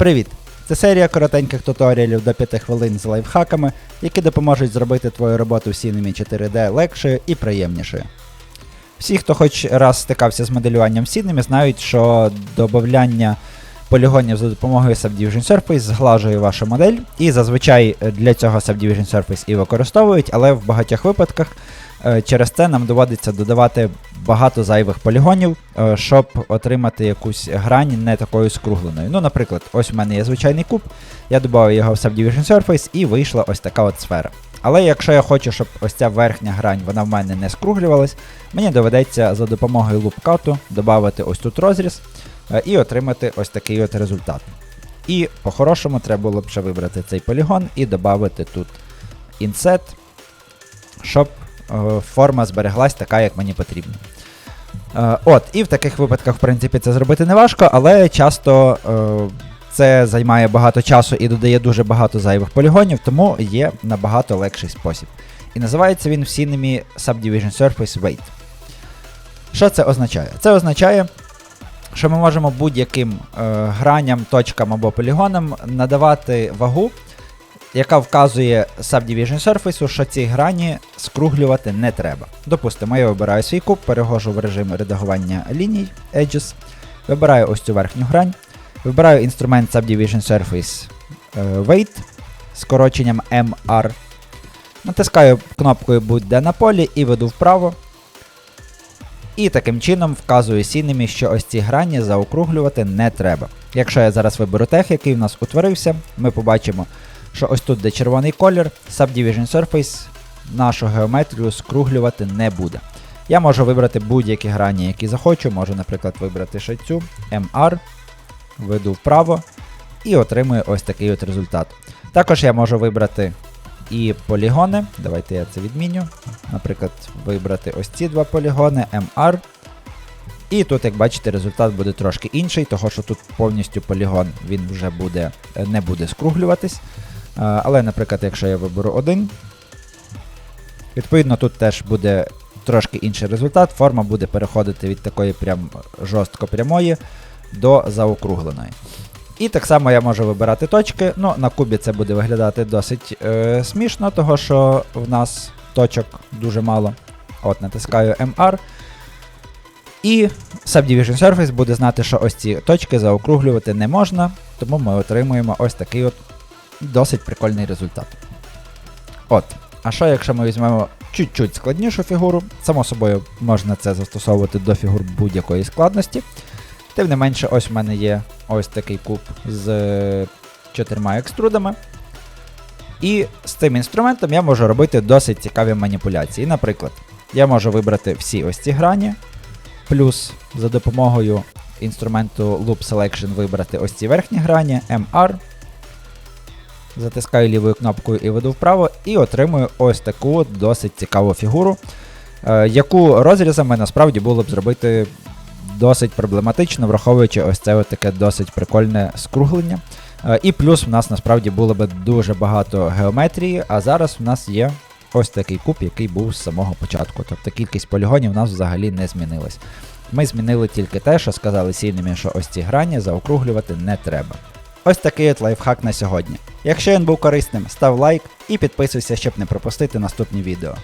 Привіт! Це серія коротеньких туторіалів до 5 хвилин з лайфхаками, які допоможуть зробити твою роботу в Cinema 4D легшою і приємнішою. Всі, хто хоч раз стикався з моделюванням в Cinema, знають, що додавання полігонів за допомогою Subdivision Surface зглажує вашу модель, і зазвичай для цього Subdivision Surface і використовують, але в багатьох випадках е, через це нам доводиться додавати багато зайвих полігонів, е, щоб отримати якусь грань не такою скругленою. Ну, наприклад, ось у мене є звичайний куб, я додав його в Subdivision Surface і вийшла ось така от сфера. Але якщо я хочу, щоб ось ця верхня грань вона в мене не скруглювалась, мені доведеться за допомогою лупкату додати ось тут розріз е, і отримати ось такий от результат. І по-хорошому треба було б ще вибрати цей полігон і додати тут інсет, щоб е, форма збереглась така, як мені потрібно. Е, от, і в таких випадках, в принципі, це зробити не важко, але часто е, це займає багато часу і додає дуже багато зайвих полігонів, тому є набагато легший спосіб. І називається він в Cinema Subdivision Surface Weight. Що це означає? Це означає, що ми можемо будь-яким е, граням, точкам або полігонам надавати вагу, яка вказує Subdivision Surface, що ці грані скруглювати не треба. Допустимо, я вибираю свій куб, перехожу в режим редагування ліній Edges, вибираю ось цю верхню грань, вибираю інструмент Subdivision Surface е, Weight скороченням MR. Натискаю кнопкою будь-де на полі і веду вправо. І таким чином вказую сінемі, що ось ці грані заокруглювати не треба. Якщо я зараз виберу тех, який в нас утворився, ми побачимо, що ось тут, де червоний колір, Subdivision Surface нашу геометрію скруглювати не буде. Я можу вибрати будь-які грані, які захочу, можу, наприклад, вибрати ще цю MR, веду вправо і отримую ось такий от результат. Також я можу вибрати і полігони. Давайте я це відміню. Наприклад, вибрати ось ці два полігони MR. І тут, як бачите, результат буде трошки інший, того що тут повністю полігон він вже буде, е, не буде скруглюватись. Але, наприклад, якщо я виберу один, відповідно тут теж буде трошки інший результат. Форма буде переходити від такої прям жорстко прямої до заокругленої. І так само я можу вибирати точки. Ну, на кубі це буде виглядати досить е, смішно, того що в нас точок дуже мало. От, натискаю MR. І Subdivision Surface буде знати, що ось ці точки заокруглювати не можна, тому ми отримуємо ось такий от досить прикольний результат. От. А що, якщо ми візьмемо чуть-чуть складнішу фігуру? Само собою можна це застосовувати до фігур будь-якої складності. Тим не менше, ось в мене є ось такий куб з е, чотирма екструдами. І з цим інструментом я можу робити досить цікаві маніпуляції. Наприклад, я можу вибрати всі ось ці грані, плюс за допомогою інструменту Loop Selection вибрати ось ці верхні грані, MR. Затискаю лівою кнопкою і веду вправо, і отримую ось таку досить цікаву фігуру, е, яку розрізами насправді було б зробити досить проблематично, враховуючи ось це таке досить прикольне скруглення. Е, І плюс в нас насправді було б дуже багато геометрії, а зараз в нас є ось такий куб, який був з самого початку. Тобто кількість полігонів у нас взагалі не змінилась. Ми змінили тільки те, що сказали сінемі, що ось ці грані заокруглювати не треба. Ось такий от лайфхак на сьогодні. Якщо він був корисним, став лайк і підписуйся, щоб не пропустити наступні відео.